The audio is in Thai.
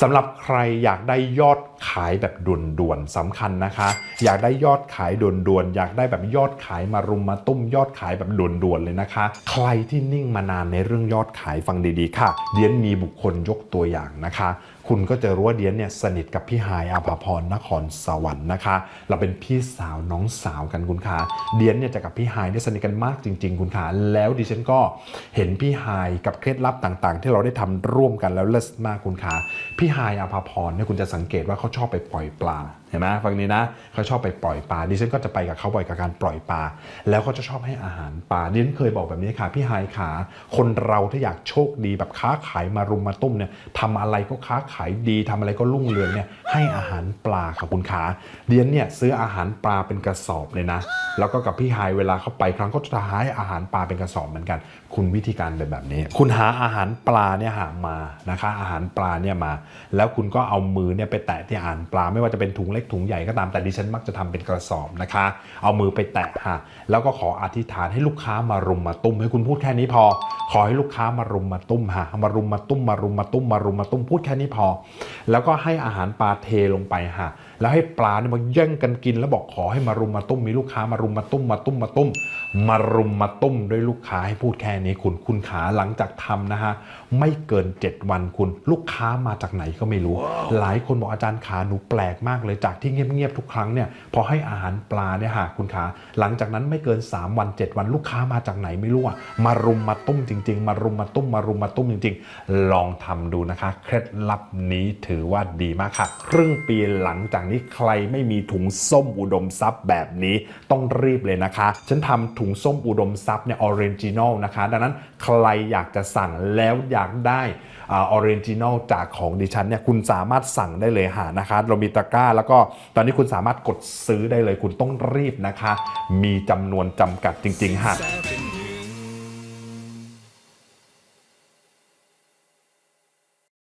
สำหรับใครอยากได้ยอดขายแบบด่วนๆสำคัญนะคะ อยากได้ยอดขายด่วนๆอยากได้แบบยอดขายมารุมมาตุ้มยอดขายแบบด่วนๆเลยนะคะ ใครที่นิ่งมานานในเรื่องยอดขายฟังดีๆค่ะ เดียนมีบุคคลยกตัวอย่างนะคะ คุณก็จะรู้ว่าเดียนเนี่ยสนิทกับพี่ฮายอาภาพรนครสวรรค์นะคะ เราเป็นพี่สาวน้องสาวกันคุณคะเดียนเนี่ยจะกับพี่ฮายเนี่ยสนิทกันมากจริง ๆ คุณคะแล้วดิฉันก็เห็นพี่ฮายกับเคล็ดลับต่างๆ ที่เราได้ทำร่วมกันแล้วเลิศมากคุณคะพี่ฮายอาภาพรเนี่ยคุณจะสังเกตว่าเขาชอบไปปล่อยปลา ห็นไหมฟังนี้นะเขาชอบไปปล่อยปลาดิฉันก็จะไปกับเขาบ่อยกับการปล่อยปลาแล้วก็จะชอบให้อาหารปลาดิฉันเคยบอกแบบนี้ค่ะพี่ไฮขาคนเราถ้าอยากโชคดีแบบค้าขายมารุมมาตุ้มเนี่ยทำอะไรก็ค้าขายดีทำอะไรก็รุ่งเรืองเนี่ยให้อาหารปลาค่ะคุณขาเดียนเนี่ยซื้ออาหารปลาเป็นกระสอบเลยนะ แล้วก็กับพี่ไฮเวลาเขาไปครั้งก็จะหาอาหารปลาเป็นกระสอบเหมือนกัน คุณวิธีการเป็นแบบนี้ คุณหาอาหารปลาเนี่ยหามานะคะ อาหารปลาเนี่ยมา แล้วคุณก็เอามือเนี่ยไปแตะที่อาหารปลาไม่ว่าจะเป็นถุงเล็กถุงใหญ่ก็ตามแต่ดิฉันมักจะทำเป็นกระสอบนะคะ เอามือไปแตะฮะแล้วก็ขออธิษฐานให้ลูกค้ามารุมมาตุ้มให้คุณพูดแค่นี้พอ ขอให้ลูกค้ามารุมมาตุ้มฮะมารุมมาตุ้มมารุมมาตุ้มมารุมมาตุ้มพูดแค่นี้พอ แล้วก็ให้อาหารปลาเทลงไปฮะ แล้วให้ปลาเนี่ยมาแย่งกันกิน แล้วบอกขอให้มารุมมาตุ้มมีลูกค้ามารุมมาตุ้มมาตุ้มมาตุ้ม มารุมมาตุ้มด้วยลูกค้าให้พูดแค่นี้คุณคุณขาหลังจากทำนะฮะไม่เกิน 7 วันคุณ ลูกค้ามาจากไหนก็ไม่รู้ หลายคนบอกอาจารย์ขาหนูแปลกมากเลยจากที่เงียบๆทุกครั้งเนี่ยพอให้อาหารปลาเนี่ยฮะคุณขาหลังจากนั้นไม่เกิน 3 วัน 7 วันลูกค้ามาจากไหนไม่รู้อะมารุมมาตุ้มจริง ๆ มารุมมาตุ้มมารุมมาตุ้มจริง ๆ ลองทำดูนะคะ เคล็ดลับนี้ถือว่าดีมากค่ะ ครึ่งปีหลังจากนี้ใครไม่มีถุงส้มอุดมทรัพย์แบบนี้ต้องรีบเลยนะคะ ฉันทำถุงส้มอุดมทรัพย์เนี่ยออริจินอลนะคะ ดังนั้นใครอยากจะสั่งแล้วอยากได้ออริจินอลจากของดิฉันเนี่ยคุณสามารถสั่งได้เลยหานะคะเรามีตะกร้า แล้วก็ตอนนี้คุณสามารถกดซื้อได้เลย คุณต้องรีบนะคะ มีจำนวนจำกัดจริงๆค่ะ